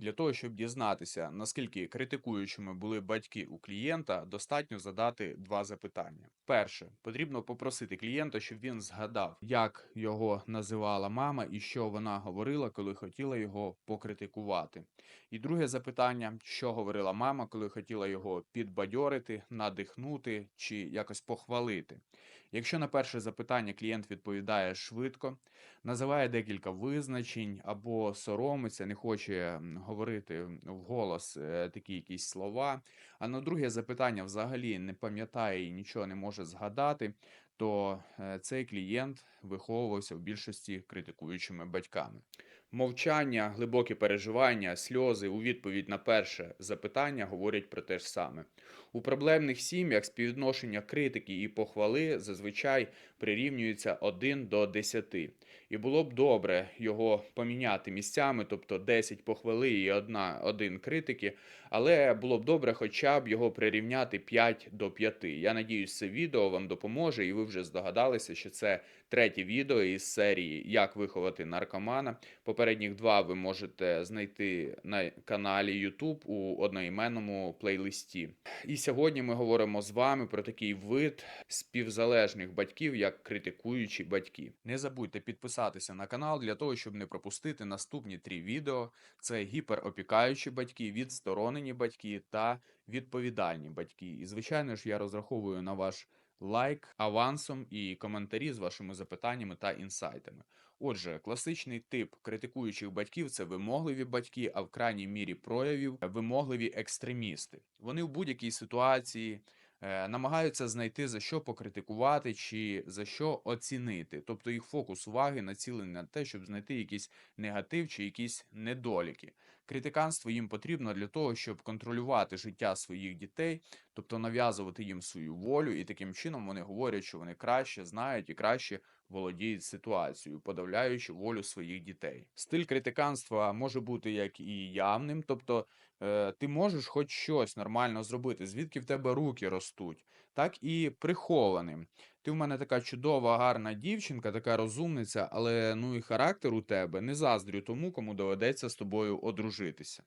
Для того, щоб дізнатися, наскільки критикуючими були батьки у клієнта, достатньо задати два запитання. Перше, потрібно попросити клієнта, щоб він згадав, як його називала мама і що вона говорила, коли хотіла його покритикувати. І друге запитання, що говорила мама, коли хотіла його підбадьорити, надихнути чи якось похвалити. Якщо на перше запитання клієнт відповідає швидко, називає декілька визначень або соромиться, не хоче м, говорити вголос е, такі якісь слова, а на друге запитання взагалі не пам'ятає і нічого не може згадати, то е, цей клієнт виховувався в більшості критикуючими батьками. Мовчання, глибокі переживання, сльози у відповідь на перше запитання говорять про те ж саме. У проблемних сім'ях співвідношення критики і похвали зазвичай прирівнюється 1 до 10. І було б добре його поміняти місцями, тобто 10 похвали і 1, 1 критики, але було б добре хоча б його прирівняти 5 до 5. Я надіюсь, це відео вам допоможе, і ви вже здогадалися, що це третє відео із серії Як виховати наркомана. Попередніх два ви можете знайти на каналі YouTube у одноіменному плейлисті. І сьогодні ми говоримо з вами про такий вид співзалежних батьків, як критикуючі батьки. Не забудьте підписатися на канал для того, щоб не пропустити наступні три відео: це гіперопікаючі батьки, відсторонені батьки та відповідальні батьки. І звичайно ж, я розраховую на ваш лайк авансом і коментарі з вашими запитаннями та інсайтами. Отже, класичний тип критикуючих батьків це вимогливі батьки, а в крайній мірі проявів вимогливі екстремісти. Вони в будь-якій ситуації е, намагаються знайти за що покритикувати чи за що оцінити. Тобто їх фокус уваги націлений на те, щоб знайти якийсь негатив чи якісь недоліки. Критиканство їм потрібно для того, щоб контролювати життя своїх дітей, тобто нав'язувати їм свою волю, і таким чином вони говорять, що вони краще знають і краще володіють ситуацією, подавляючи волю своїх дітей. Стиль критиканства може бути як і явним, тобто е, ти можеш хоч щось нормально зробити, звідки в тебе руки ростуть, так і прихованим. Ти в мене така чудова, гарна дівчинка, така розумниця, але ну і характер у тебе не заздрю тому, кому доведеться з тобою одружитися.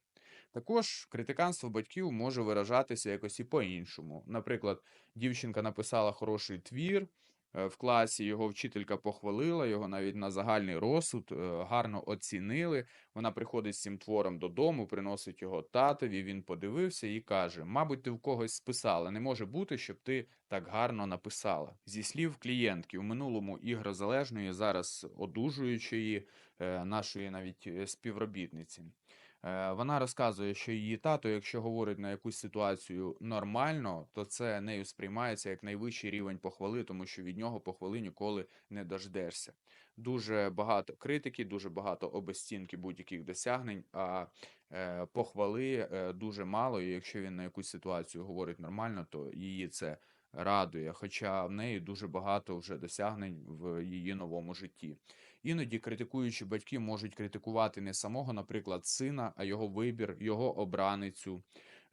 Також критиканство батьків може виражатися якось і по-іншому. Наприклад, дівчинка написала хороший твір в класі, його вчителька похвалила, його навіть на загальний розсуд е, гарно оцінили. Вона приходить з цим твором додому, приносить його татові. Він подивився і каже: Мабуть, ти в когось списала. Не може бути, щоб ти так гарно написала. Зі слів клієнтки, у минулому ігрозалежної, зараз одужуючої е, нашої навіть е, співробітниці. Е, Вона розказує, що її тато, якщо говорить на якусь ситуацію нормально, то це нею сприймається як найвищий рівень похвали, тому що від нього похвали ніколи не дождешся. Дуже багато критики, дуже багато обезцінки будь-яких досягнень, а е, похвали е, дуже мало. І якщо він на якусь ситуацію говорить нормально, то її це радує. Хоча в неї дуже багато вже досягнень в її новому житті. Іноді критикуючі батьки можуть критикувати не самого, наприклад, сина, а його вибір, його обраницю,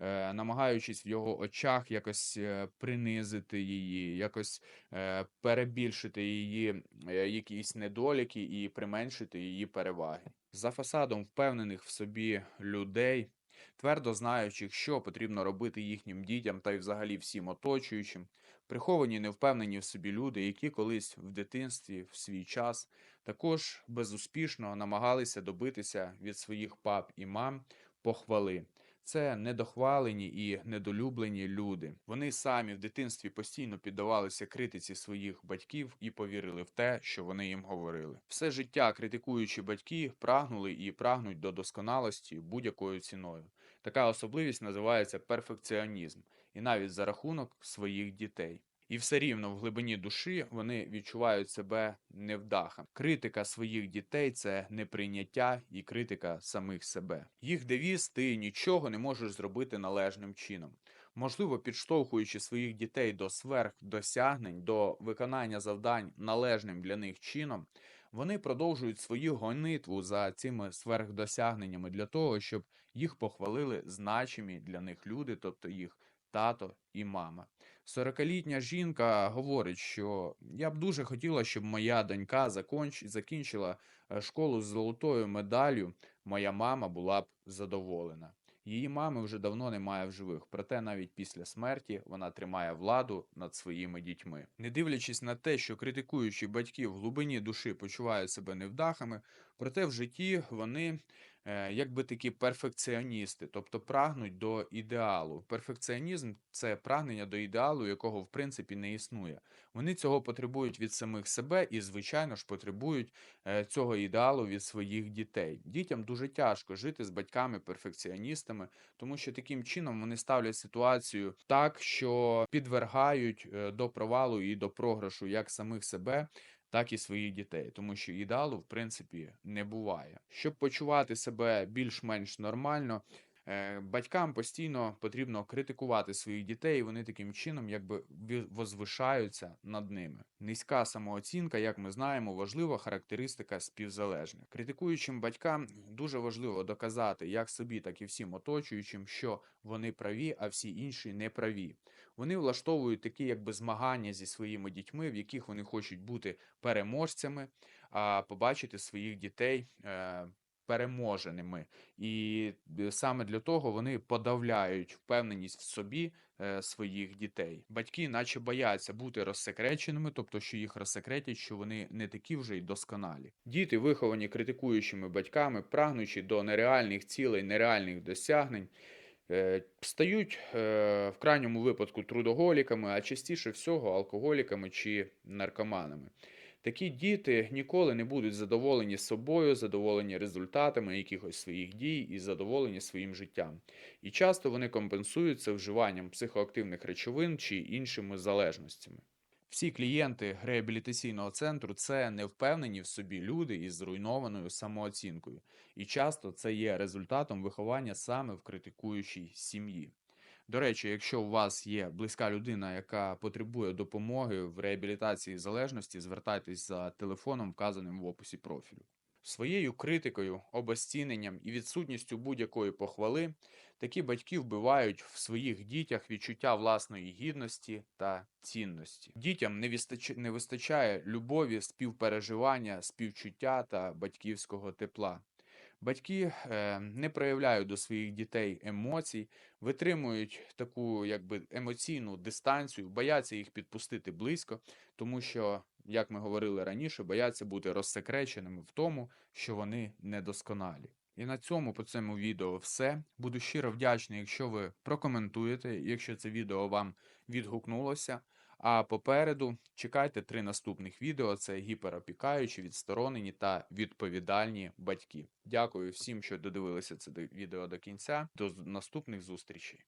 е, намагаючись в його очах якось е, принизити її, якось е, перебільшити її якісь недоліки і применшити її переваги. За фасадом впевнених в собі людей, твердо знаючи, що потрібно робити їхнім дітям та й взагалі всім оточуючим, приховані невпевнені в собі люди, які колись в дитинстві в свій час також безуспішно намагалися добитися від своїх пап і мам похвали. Це недохвалені і недолюблені люди. Вони самі в дитинстві постійно піддавалися критиці своїх батьків і повірили в те, що вони їм говорили. Все життя критикуючі батьки прагнули і прагнуть до досконалості будь-якою ціною. Така особливість називається перфекціонізм, і навіть за рахунок своїх дітей. І все рівно в глибині душі вони відчувають себе невдахом. Критика своїх дітей це неприйняття і критика самих себе. Їх девіз ти нічого не можеш зробити належним чином. Можливо, підштовхуючи своїх дітей до сверхдосягнень, до виконання завдань належним для них чином, вони продовжують свою гонитву за цими сверхдосягненнями для того, щоб їх похвалили значимі для них люди, тобто їх тато і мама. 40-літня жінка говорить, що я б дуже хотіла, щоб моя донька закінчила е, школу з золотою медаллю. Моя мама була б задоволена. Її мами вже давно немає в живих, проте навіть після смерті вона тримає владу над своїми дітьми. Не дивлячись на те, що критикуючі батьки в глибині душі почувають себе невдахами, проте в житті вони якби такі перфекціоністи, тобто прагнуть до ідеалу. Перфекціонізм це прагнення до ідеалу, якого в принципі не існує. Вони цього потребують від самих себе і, звичайно ж, потребують е, цього ідеалу від своїх дітей. Дітям дуже тяжко жити з батьками-перфекціоністами, тому що таким чином вони ставлять ситуацію так, що підвергають е, до провалу і до програшу як самих себе. Так і своїх дітей, тому що ідеалу, в принципі, не буває. Щоб почувати себе більш-менш нормально, батькам постійно потрібно критикувати своїх дітей, і вони таким чином якби возвишаються над ними. Низька самооцінка, як ми знаємо, важлива характеристика співзалежних. Критикуючим батькам дуже важливо доказати як собі, так і всім оточуючим, що вони праві, а всі інші не праві. Вони влаштовують такі якби змагання зі своїми дітьми, в яких вони хочуть бути переможцями, а побачити своїх дітей е, переможеними. І е, саме для того вони подавляють впевненість в собі е, своїх дітей. Батьки, наче бояться бути розсекреченими, тобто, що їх розсекретять, що вони не такі вже й досконалі. Діти, виховані критикуючими батьками, прагнучи до нереальних цілей, нереальних досягнень. е, Стають в крайньому випадку трудоголіками, а частіше всього алкоголіками чи наркоманами. Такі діти ніколи не будуть задоволені собою, задоволені результатами якихось своїх дій і задоволені своїм життям. І часто вони компенсують це вживанням психоактивних речовин чи іншими залежностями. Всі клієнти реабілітаційного центру це невпевнені в собі люди із зруйнованою самооцінкою, і часто це є результатом виховання саме в критикуючій сім'ї. До речі, якщо у вас є близька людина, яка потребує допомоги в реабілітації залежності, звертайтесь за телефоном, вказаним в описі профілю. Своєю критикою, обезціненням і відсутністю будь-якої похвали такі батьки вбивають в своїх дітях відчуття власної гідності та цінності. Дітям не вистачає любові, співпереживання, співчуття та батьківського тепла. Батьки е, не проявляють до своїх дітей емоцій, витримують таку якби емоційну дистанцію, бояться їх підпустити близько, тому що, як ми говорили раніше, бояться бути розсекреченими в тому, що вони недосконалі. І на цьому по цьому відео все. Буду щиро вдячний, якщо ви прокоментуєте, якщо це відео вам відгукнулося. А попереду чекайте три наступних відео: це гіперопікаючі, відсторонені та відповідальні батьки. Дякую всім, що додивилися це відео до кінця. До наступних зустрічей.